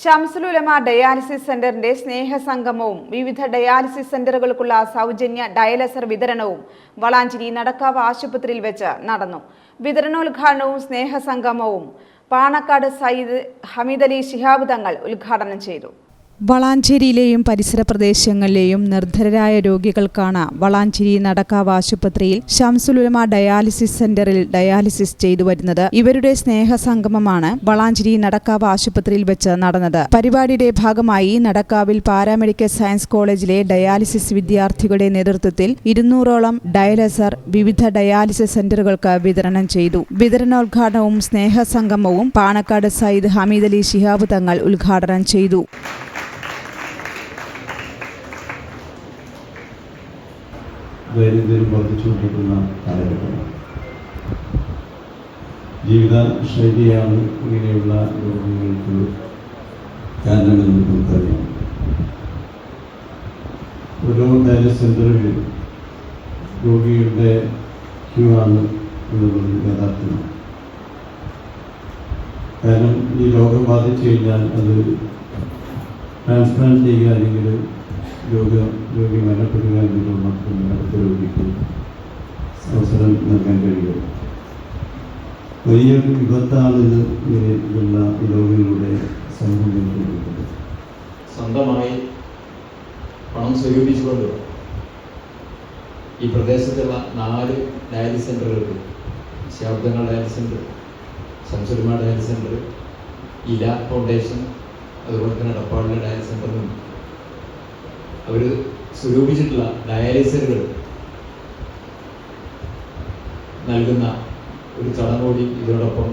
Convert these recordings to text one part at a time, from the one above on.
Shamsul Ulama dialysis സെന്ററിന്റെ സ്നേഹസംഗമവും വിവിധ dialysis സെന്ററുകൾക്കുള്ള സൗജന്യ ഡയലസർ വിതരണവും വളാഞ്ചേരി നടക്കാവ് ആശുപത്രിയിൽ വെച്ച് നടന്നു. വിതരണോദ്ഘാടനവും സ്നേഹസംഗമവും. പാണക്കാട് സയ്യിദ് ഹമീദലി ശിഹാബ് തങ്ങൾ ഉദ്ഘാടനം ചെയ്തു. വളാഞ്ചേരിയിലെയും പരിസര പ്രദേശങ്ങളിലെയും നിർധരരായ രോഗികൾക്കാണ് വളാഞ്ചേരി നടക്കാവ് ആശുപത്രിയിൽ ഷംസുലുലമ ഡയാലിസിസ് സെന്ററിൽ ഡയാലിസിസ് ചെയ്തു വരുന്നത്. ഇവരുടെ സ്നേഹസംഗമമാണ് വളാഞ്ചേരി നടക്കാവ് ആശുപത്രിയിൽ വെച്ച് നടന്നത്. പരിപാടിയുടെ ഭാഗമായി നടക്കാവിൽ പാരാമെഡിക്കൽ സയൻസ് കോളേജിലെ ഡയാലിസിസ് വിദ്യാർത്ഥികളുടെ നേതൃത്വത്തിൽ ഇരുന്നൂറോളം ഡയാലിസർ വിവിധ ഡയാലിസിസ് സെന്ററുകൾക്ക് വിതരണം ചെയ്തു. വിതരണോദ്ഘാടനവും സ്നേഹസംഗമവും പാണക്കാട് സയ്യിദ് ഹമീദ് അലി ശിഹാബ് തങ്ങൾ ഉദ്ഘാടനം ചെയ്തു. ദൈനംദിനം വർദ്ധിച്ചുകൊണ്ടിരിക്കുന്ന കാലഘട്ടമാണ്. ജീവിത ശൈലിയാണ് ഇങ്ങനെയുള്ള രോഗങ്ങൾക്ക് കാരണമെന്ന് നമുക്കറിയാം. ഓരോ ഡയാലിസ് സെന്ററുകളിൽ രോഗികളുടെ ക്യൂ ആണ് എന്നുള്ളത് യാഥാർത്ഥ്യമാണ്. കാരണം ഈ രോഗം ബാധിച്ചു കഴിഞ്ഞാൽ അത് ട്രാൻസ്പ്ലാന്റ് ചെയ്യുക അല്ലെങ്കിൽ രോഗ രോഗി മരണപ്പെടുക എന്നുള്ള മാത്രം അടുത്ത രോഗിക്ക് അവസരം നൽകാൻ കഴിയുള്ളൂ വലിയൊരു വിപത്താണ് ഇത് ഇങ്ങനെയുള്ള ലോകങ്ങളുടെ സമൂഹം സ്വന്തമായി പണം സ്വരൂപിച്ചുകൊണ്ട് ഈ പ്രദേശത്തുള്ള നാല് ഡയാലിസിസ് സെന്ററുകൾക്ക് ശാബ്ദങ്ങൾ ഡയാലിസിസ് സെന്റർ ശംസുരുമ ഡയാലിസിസ് സെന്റർ ഇല ഫൗണ്ടേഷൻ അതുപോലെ തന്നെ ഡപ്പാളിലെ ഡയാലിസിസ് സെന്ററിനും അവർ സ്വരൂപിച്ചിട്ടുള്ള ഡയാലിസറുകൾ നൽകുന്ന ഒരു ചടങ്ങ് കൂടി ഇതിനോടൊപ്പം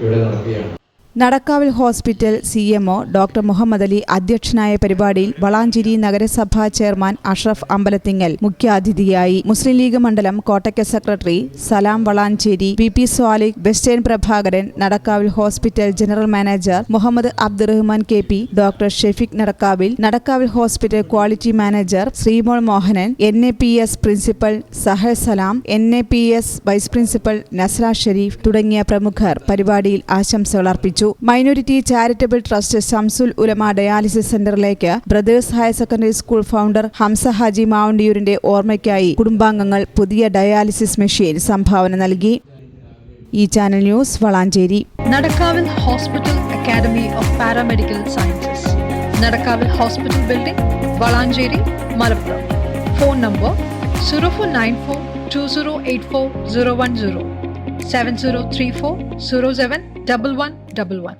ഇവിടെ നടക്കുകയാണ്. Nadakkavil hospital C M O doctor Muhammad Ali അധ്യക്ഷനായ പരിപാടിയിൽ വളാഞ്ചേരി നഗരസഭാ ചെയർമാൻ അഷ്റഫ് അമ്പലത്തിങ്ങൽ മുഖ്യാതിഥിയായി മുസ്ലിം ലീഗ് മണ്ഡലം കോട്ടയ്ക്ക secretary Salam Valanchery P P Swalih Western Prabhakaran Nadakkavil hospital general manager Muhammad Abdurahman K P doctor Shefik Nadakkavil Nadakkavil hospital quality manager Sreemol Mohanan N A P S principal Sahal Salam N A P S vice principal Nasra Sharif തുടങ്ങിയ പ്രമുഖർ പരിപാടിയിൽ ആശംസകൾ അർപ്പിച്ചു. Minority charitable trust Shamsul Ulama dialysis സെന്ററിലേക്ക് brothers higher secondary school founder Hamsa Haji മാവണ്ടിയൂരിന്റെ ഓർമ്മയ്ക്കായി കുടുംബാംഗങ്ങൾ പുതിയ dialysis machine സംഭാവന നൽകി. ഈ channel news Valanchery. Nadakkavil hospital academy of paramedical sciences Nadakkavil hospital building Valanchery Malappuram. Phone number zero four nine four two zero eight four zero one zero seven zero three four zero seven double one double one